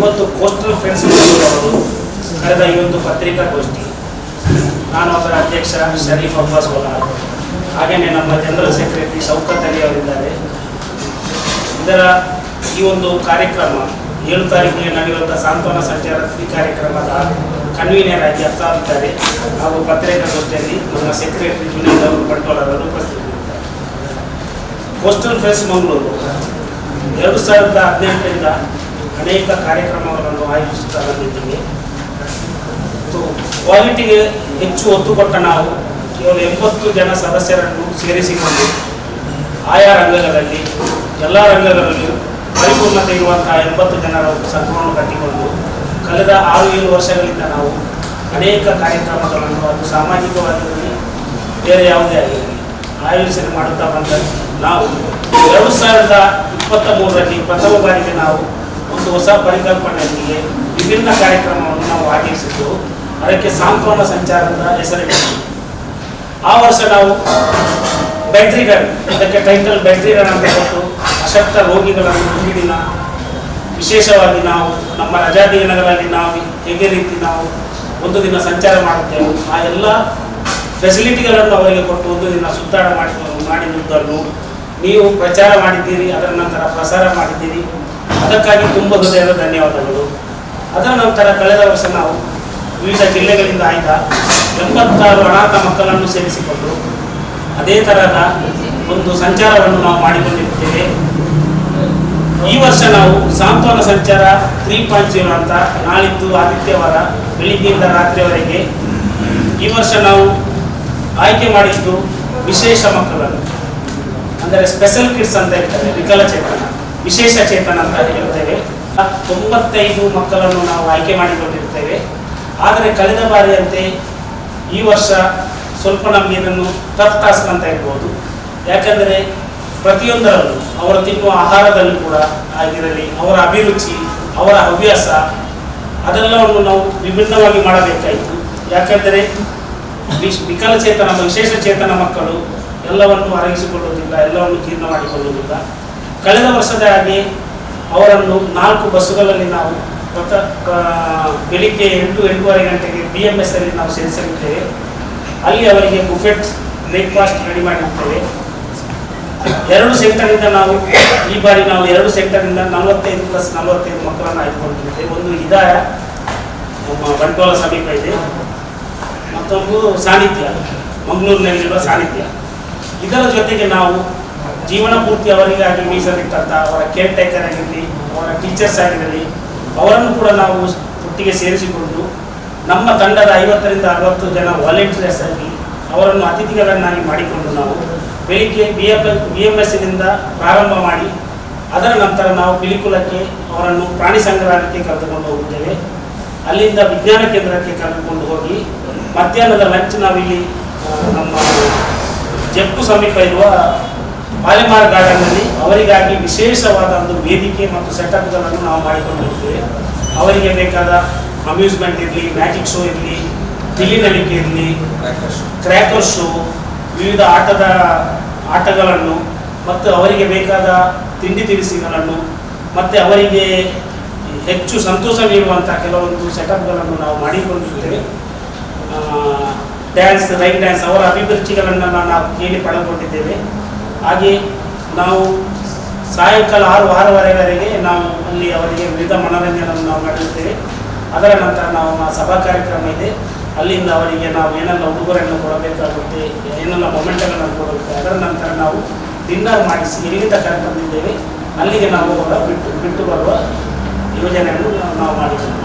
ಇವತ್ತು coastal friends ಅವರು ಈ ಒಂದು ಪತ್ರಿಕಾಗೋಷ್ಠಿ. ನಾನು ಅದರ ಅಧ್ಯಕ್ಷ ಶರೀಫ್ ಅಬ್ಬಾಸ್ ವಲಾರ್ ಹಾಗೆಯೇ ನಮ್ಮ ಜನರಲ್ ಸೆಕ್ರೆಟರಿ ಶೌಕತ್ ಅಲಿ ಅವರಿದ್ದಾರೆ. ಇದರ ಈ ಒಂದು ಕಾರ್ಯಕ್ರಮ, ಏಳು ತಾರೀಕಿಗೆ ನಡೆಯುವಂಥ ಸಾಂತ್ವನ ಸಂಚಾರ ಈ ಕಾರ್ಯಕ್ರಮದ ಕನ್ವೀನರ್ ಆಗಿ ಆಗುತ್ತಾರೆ ಹಾಗೂ ಪತ್ರಿಕಾಗೋಷ್ಠಿಯಲ್ಲಿ ನಮ್ಮ ಸೆಕ್ರೆಟರಿ ಜುನೇದ್ ಅವರು ಬಂಟ್ವಾಳರವರು ಉಪಸ್ಥಿತರಿದ್ದಾರೆ. ಕೋಸ್ಟಲ್ ಫ್ರೆಂಡ್ಸ್ ಮಂಗಳೂರು ಎರಡು ಸಾವಿರದ ಹದಿನೆಂಟರಿಂದ ಅನೇಕ ಕಾರ್ಯಕ್ರಮಗಳನ್ನು ಆಯೋಜಿಸುತ್ತಾ ಬಂದಿದ್ದೀವಿ. ಮತ್ತು ಕ್ವಾಲಿಟಿಗೆ ಹೆಚ್ಚು ಒತ್ತು ಕೊಟ್ಟ ನಾವು ಕೇವಲ ಎಂಬತ್ತು ಜನ ಸದಸ್ಯರನ್ನು ಸೇರಿಸಿಕೊಂಡು ಆಯಾ ರಂಗಗಳಲ್ಲಿ, ಎಲ್ಲ ರಂಗಗಳಲ್ಲಿಯೂ ಪರಿಪೂರ್ಣತೆ ಇರುವಂತಹ ಎಂಬತ್ತು ಜನರ ಸಂಘವನ್ನು ಕಟ್ಟಿಕೊಂಡು ಕಳೆದ ಆರು ಏಳು ವರ್ಷಗಳಿಂದ ನಾವು ಅನೇಕ ಕಾರ್ಯಕ್ರಮಗಳನ್ನು, ಅದು ಸಾಮಾಜಿಕವಾಗಿರಲಿ, ಬೇರೆ ಯಾವುದೇ ಆಗಿರಲಿ, ಆಯೋಜನೆ ಮಾಡುತ್ತಾ ಬಂದ ನಾವು ಎರಡು ಸಾವಿರದ ಇಪ್ಪತ್ತ ಮೂರರಲ್ಲಿ ಪ್ರಥಮ ಬಾರಿಗೆ ನಾವು ಒಂದು ಹೊಸ ಪರಿಕಲ್ಪನೆಯೊಂದಿಗೆ ವಿಭಿನ್ನ ಕಾರ್ಯಕ್ರಮವನ್ನು ನಾವು ಆಯೋಜಿಸಿದ್ದು ಅದಕ್ಕೆ ಸಾಂತ್ವನ ಸಂಚಾರದ ಹೆಸರಿಟ್ಟಿದ್ದು ಆ ವರ್ಷ ನಾವು ಬ್ಯಾಟ್ರಿ ಗನ್ ಅದಕ್ಕೆ ಟೈಟಲ್ ಬ್ಯಾಟ್ರಿ ಗನ್ ಅಂತ ಕೊಟ್ಟು ಅಶಕ್ತ ರೋಗಿಗಳನ್ನು ಒಂದು ವಿಶೇಷವಾಗಿ ನಾವು ನಮ್ಮ ರಜಾ ದಿನಗಳಲ್ಲಿ ನಾವು ಹೇಗೆ ರೀತಿ ನಾವು ಒಂದು ದಿನ ಸಂಚಾರ ಮಾಡುತ್ತೇವೆ, ಆ ಎಲ್ಲ ಫೆಸಿಲಿಟಿಗಳನ್ನು ಅವರಿಗೆ ಕೊಟ್ಟು ಒಂದು ದಿನ ಸುತ್ತಾಡ ಮಾಡಿ ಮಾಡಿರುವುದನ್ನು ನೀವು ಪ್ರಚಾರ ಮಾಡಿದ್ದೀರಿ, ಅದರ ನಂತರ ಪ್ರಸಾರ ಮಾಡಿದ್ದೀರಿ. ಅದಕ್ಕಾಗಿ ತುಂಬ ಹೃದಯದ ಧನ್ಯವಾದಗಳು. ಅದರ ನಂತರ ಕಳೆದ ವರ್ಷ ನಾವು ವಿವಿಧ ಜಿಲ್ಲೆಗಳಿಂದ ಆಯ್ದ ಎಂಬತ್ತಾರು ಅನಾಥ ಮಕ್ಕಳನ್ನು ಸೇರಿಸಿಕೊಂಡು ಅದೇ ತರಹದ ಒಂದು ಸಂಚಾರವನ್ನು ನಾವು ಮಾಡಿಕೊಂಡಿರುತ್ತೇವೆ ಈ ವರ್ಷ ನಾವು ಸಾಂತ್ವನ ಸಂಚಾರ ತ್ರೀ ಪಾಯಿಂಟ್ ಜೀರೋ ಅಂತ ನಾಳಿದ್ದು ಆದಿತ್ಯವಾರ ಬೆಳಿಗ್ಗೆಯಿಂದ ರಾತ್ರಿವರೆಗೆ ಈ ವರ್ಷ ನಾವು ಆಯ್ಕೆ ಮಾಡಿದ್ದು ವಿಶೇಷ ಮಕ್ಕಳನ್ನು, ಅಂದರೆ ಸ್ಪೆಷಲ್ ಕಿಡ್ಸ್ ಅಂತ ಹೇಳ್ತಾರೆ, ವಿಕಲಚೇತನ. ವಿಶೇಷ ಚೇತನ ಅಂತ ಹೇಳ್ತೇವೆ. ತೊಂಬತ್ತೈದು ಮಕ್ಕಳನ್ನು ನಾವು ಆಯ್ಕೆ ಮಾಡಿಕೊಂಡಿರ್ತೇವೆ. ಆದರೆ ಕಳೆದ ಬಾರಿಯಂತೆ ಈ ವರ್ಷ ಸ್ವಲ್ಪ ನಮಗೆ ಇದನ್ನು ಟಫ್ ಟಾಸ್ಕ್ ಅಂತ ಹೇಳ್ಬೋದು. ಯಾಕಂದರೆ ಪ್ರತಿಯೊಂದರಲ್ಲೂ ಅವರು ತಿನ್ನುವ ಆಹಾರದಲ್ಲೂ ಕೂಡ ಆಗಿರಲಿ, ಅವರ ಅಭಿರುಚಿ, ಅವರ ಹವ್ಯಾಸ, ಅದೆಲ್ಲವನ್ನು ನಾವು ವಿಭಿನ್ನವಾಗಿ ಮಾಡಬೇಕಾಯಿತು. ಯಾಕೆಂದರೆ ವಿಕಲಚೇತನ ವಿಶೇಷ ಚೇತನ ಮಕ್ಕಳು ಎಲ್ಲವನ್ನು ಅರಗಿಸಿಕೊಳ್ಳುವುದಿಲ್ಲ, ಎಲ್ಲವನ್ನು ಜೀರ್ಣ ಮಾಡಿಕೊಳ್ಳುವುದಿಲ್ಲ. ಕಳೆದ ವರ್ಷದ ಹಾಗೆ ಅವರನ್ನು ನಾಲ್ಕು ಬಸ್ಸುಗಳಲ್ಲಿ ನಾವು ಪ್ರತ ಬೆಳಿಗ್ಗೆ ಎಂಟು, ಎಂಟೂವರೆ ಗಂಟೆಗೆ ಬಿ ಎಂ ಎಸ್ ಅಲ್ಲಿ ನಾವು ಸೇರಿಸಲಿದ್ದೇವೆ. ಅಲ್ಲಿ ಅವರಿಗೆ ಬುಫೆಟ್ ಬ್ರೇಕ್ಫಾಸ್ಟ್ ರೆಡಿ ಮಾಡಿರ್ತೇವೆ. ಎರಡು ಸೆಕ್ಟರಿಂದ ನಾವು ಈ ಬಾರಿ ನಾವು ಎರಡು ಸೆಕ್ಟರಿಂದ ನಲವತ್ತೈದು ಪ್ಲಸ್ ನಲವತ್ತೈದು ಮಕ್ಕಳನ್ನು ಆಯ್ದುಕೊಂಡಿದ್ದೇವೆ. ಒಂದು ಇದಾಯ ನಮ್ಮ ಬಂಟ್ವಾಳ ಸಮೀಪ ಇದೆ. ಮತ್ತೊಂದು ಸಾನ್ನಿಧ್ಯ ಮಂಗಳೂರಿನಲ್ಲಿರುವ ಸಾನ್ನಿಧ್ಯ ಇದರ ಜೊತೆಗೆ ನಾವು ಜೀವನ ಪೂರ್ತಿ ಅವರಿಗಾಗಿ ಮೀಸಲಿಟ್ಟಂಥ ಅವರ ಕೇರ್ ಟೇಕರ್ ಆಗಿರಲಿ, ಅವರ ಟೀಚರ್ಸ್ ಆಗಿರಲಿ, ಅವರನ್ನು ಕೂಡ ನಾವು ಒಟ್ಟಿಗೆ ಸೇರಿಸಿಕೊಂಡು ನಮ್ಮ ತಂಡದ ಐವತ್ತರಿಂದ ಅರವತ್ತು ಜನ ವಾಲಂಟಿಯರ್ಸ್ ಆಗಿ ಅವರನ್ನು ಅತಿಥಿಗಳನ್ನಾಗಿ ಮಾಡಿಕೊಂಡು ನಾವು ಬೆಳಿಗ್ಗೆ ಬಿ ಎಫ್ ಬಿ ಎಂ ಎಸ್ಸಿನಿಂದ ಪ್ರಾರಂಭ ಮಾಡಿ, ಅದರ ನಂತರ ನಾವು ಪಿಲಿಕುಲಕ್ಕೆ ಅವರನ್ನು ಪ್ರಾಣಿ ಸಂಗ್ರಹಾಲಯಕ್ಕೆ ಕರೆದುಕೊಂಡು ಹೋಗುತ್ತೇವೆ ಅಲ್ಲಿಂದ ವಿಜ್ಞಾನ ಕೇಂದ್ರಕ್ಕೆ ಕರೆದುಕೊಂಡು ಹೋಗಿ ಮಧ್ಯಾಹ್ನದ ಲಂಚ್ ನಾವಿಲ್ಲಿ ನಮ್ಮ ಜಪ್ಪು ಸಮೀಪ ಇರುವ ಪಾಲೆಮಾರ್ ಗಾರ್ಡನ್ನಲ್ಲಿ ಅವರಿಗಾಗಿ ವಿಶೇಷವಾದ ಒಂದು ವೇದಿಕೆ ಮತ್ತು ಸೆಟಪ್ಗಳನ್ನು ನಾವು ಮಾಡಿಕೊಂಡಿರುತ್ತೇವೆ ಅವರಿಗೆ ಬೇಕಾದ ಅಮ್ಯೂಸ್ಮೆಂಟ್ ಇರಲಿ ಮ್ಯಾಜಿಕ್ ಶೋ ಇರಲಿ ತಿಳಿನಳಿಕೆ ಇರಲಿ ಕ್ರ್ಯಾಕರ್ ಶೋ ವಿವಿಧ ಆಟದ ಆಟಗಳನ್ನು ಮತ್ತು ಅವರಿಗೆ ಬೇಕಾದ ತಿಂಡಿ ತಿನಿಸುಗಳನ್ನು ಮತ್ತು ಅವರಿಗೆ ಹೆಚ್ಚು ಸಂತೋಷ ನೀಡುವಂಥ ಕೆಲವೊಂದು ಸೆಟಪ್ಗಳನ್ನು ನಾವು ಮಾಡಿಕೊಂಡಿದ್ದೇವೆ. ಡ್ಯಾನ್ಸ್ ರೈನ್ ಡ್ಯಾನ್ಸ್ ಅವರ ಅಭಿರುಚಿಗಳನ್ನು ನಾವು ಕೇಳಿ ಪಡೆದುಕೊಂಡಿದ್ದೇವೆ. ಹಾಗೆ ನಾವು ಸಾಯಂಕಾಲ ಆರು ವಾರವರೆವರೆಗೆ ನಾವು ಅಲ್ಲಿ ಅವರಿಗೆ ವಿವಿಧ ಮನೋರಂಜನೆಯನ್ನು ನಾವು ಮಾಡಿರ್ತೇವೆ ಅದರ ನಂತರ ನಾವು ನಮ್ಮ ಸಭಾ ಕಾರ್ಯಕ್ರಮ ಇದೆ. ಅಲ್ಲಿಂದ ಅವರಿಗೆ ನಾವು ಏನೆಲ್ಲ ಉಡುಗೊರೆಯನ್ನು ಕೊಡಬೇಕಾಗುತ್ತೆ, ಏನೆಲ್ಲ ಮೊಮೆಂಟ್ಗಳನ್ನು ಕೊಡುತ್ತೆ ಅದರ ನಂತರ ನಾವು ಡಿನ್ನರ್ ಮಾಡಿಸಿ ಎಲ್ಲಿಂದ ಕರೆತಂದಿದ್ದೇವೆ ಅಲ್ಲಿಗೆ ನಾವು ಅವರ ಬಿಟ್ಟು ಬಿಟ್ಟು ಬರುವ ಯೋಜನೆಯನ್ನು ನಾವು ಮಾಡಿದ್ದೇವೆ.